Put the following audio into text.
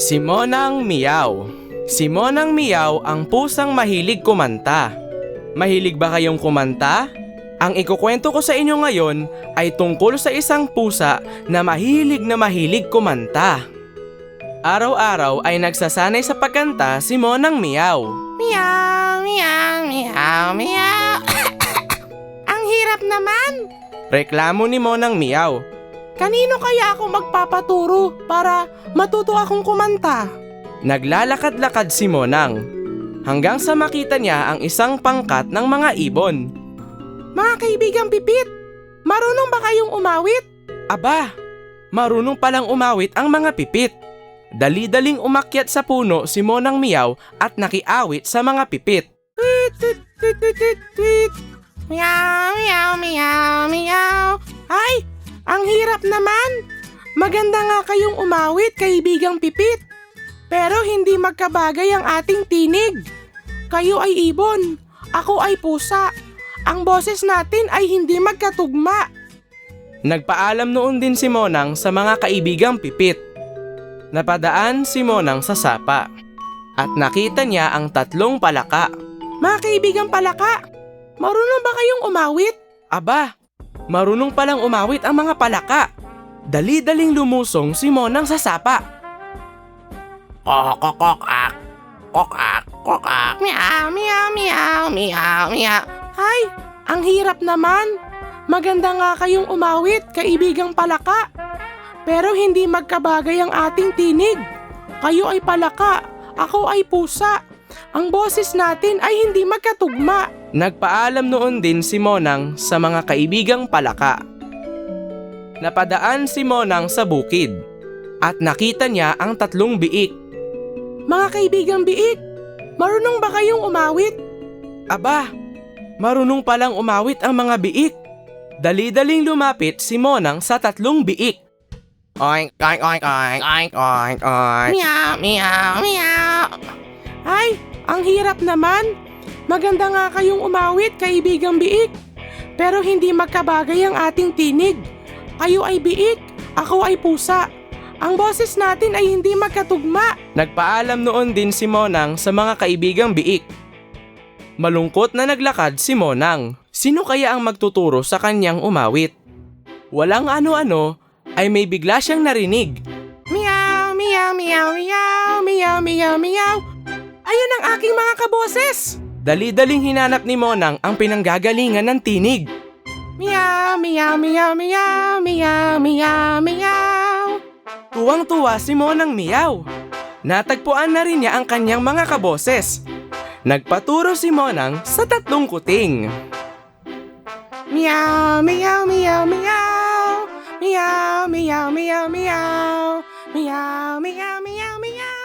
Si Monang Miyaw Si Monang Miyaw ang pusang mahilig kumanta. Mahilig ba kayong kumanta? Ang ikukwento ko sa inyo ngayon ay tungkol sa isang pusa na mahilig na mahilig kumanta. Araw-araw ay nagsasanay sa pagkanta si Monang Miyaw. Meow, meow, meow, meow. Ang hirap naman. Reklamo ni Monang Miyaw. Kanino kaya ako magpapaturo para matuto akong kumanta? Naglalakad-lakad si Monang hanggang sa makita niya ang isang pangkat ng mga ibon. Mga kaibigang pipit, marunong ba kayong umawit? Aba, marunong palang umawit ang mga pipit. Dali-daling umakyat sa puno si Monang Miyaw at nakiawit sa mga pipit. Tweet, tweet, tweet, tweet, tweet, tweet. Maganda nga kayong umawit, kaibigang pipit. Pero hindi magkabagay ang ating tinig. Kayo ay ibon, ako ay pusa. Ang boses natin ay hindi magkatugma. Nagpaalam noon din si Monang sa mga kaibigang pipit. Napadaan si Monang sa sapa at nakita niya ang tatlong palaka. Mga kaibigang palaka, marunong ba kayong umawit? Aba, marunong palang umawit ang mga palaka. Dali-daling lumusong si Monang sa sapa. Kokokokak, kokak, kokak. Meow, meow, meow, meow, meow. Ay, ang hirap naman. Maganda nga kayong umawit, kaibigang palaka. Pero hindi magkabagay ang ating tinig. Kayo ay palaka, ako ay pusa. Ang boses natin ay hindi magkatugma. Nagpaalam noon din si Monang sa mga kaibigang palaka. Napadaan si Monang sa bukid at nakita niya ang tatlong biik. Mga kaibigang biik, marunong ba kayong umawit? Aba, marunong palang umawit ang mga biik. Dali-daling lumapit si Monang sa tatlong biik. Oink, oink, oink, oink, oink, oink, oink. Meow, meow, meow. Ay, ang hirap naman. Maganda nga kayong umawit, kaibigang biik. Pero hindi magkabagay ang ating tinig. Kayo ay biik, ako ay pusa. Ang boses natin ay hindi magkatugma. Nagpaalam noon din si Monang sa mga kaibigang biik. Malungkot na naglakad si Monang. Sino kaya ang magtuturo sa kanyang umawit? Walang ano-ano ay may bigla siyang narinig. Meow, meow, meow, meow, meow, meow, meow. Ayun ang aking mga kaboses. Dali-daling hinanap ni Monang ang pinanggagalingan ng tinig. Meow, meow, meow, meow, meow, meow, meow. Tuwang-tuwa si Monang Miyaw. Natagpuan na rin niya ang kanyang mga kaboses. Nagpaturo si Monang sa tatlong kuting. Meow, meow, meow, meow. Meow, meow, meow, meow. Meow, meow, meow, meow.